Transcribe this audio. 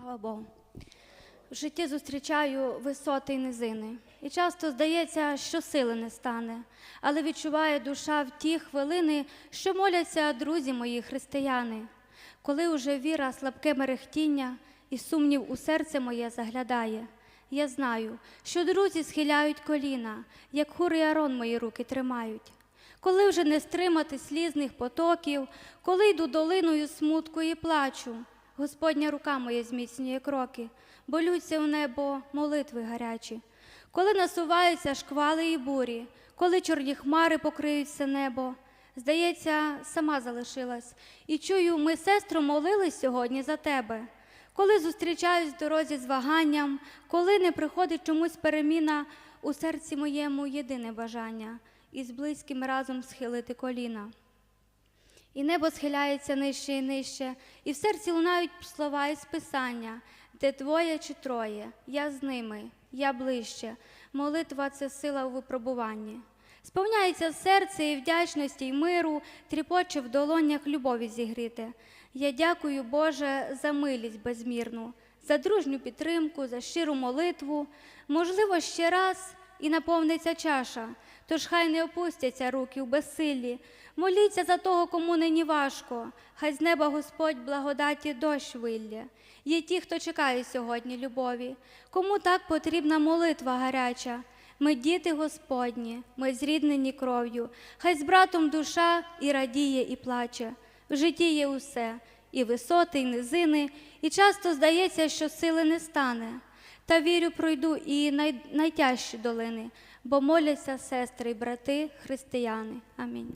Слава Богу. В житті зустрічаю висоти й низини. І часто здається, що сили не стане, але відчуває душа в ті хвилини, що моляться друзі мої християни. Коли уже віра слабке мерехтіння і сумнів у серце моє заглядає. Я знаю, що друзі схиляють коліна, як хур і арон мої руки тримають. Коли вже не стримати слізних потоків, коли йду долиною смутку і плачу, Господня рука моя зміцнює кроки, болються в небо молитви гарячі. Коли насуваються шквали і бурі, коли чорні хмари покриють все небо, здається, сама залишилась, і чую, ми, сестро, молились сьогодні за тебе. Коли зустрічаюсь в дорозі з ваганням, коли не приходить чомусь переміна, у серці моєму єдине бажання і з близьким разом схилити коліна. І небо схиляється нижче і нижче, і в серці лунають слова із писання, де двоє чи троє, я з ними, я ближче. Молитва це сила у випробуванні. Сповняється серце і вдячності, і миру, тріпоче в долонях любові зігріти. Я дякую, Боже, за милість безмірну, за дружню підтримку, за щиру молитву. Можливо, ще раз і наповниться чаша, тож хай не опустяться руки в безсиллі. Моліться за того, кому нині важко, хай з неба Господь благодаті дощ вилє. Є ті, хто чекає сьогодні любові, кому так потрібна молитва гаряча. Ми діти Господні, ми зріднені кров'ю, хай з братом душа і радіє, і плаче. В житті є усе, і висоти, і низини, і часто здається, що сили не стане. Та вірю, пройду і най... найтяжчі долини, бо моляться сестри й брати християни. Амінь.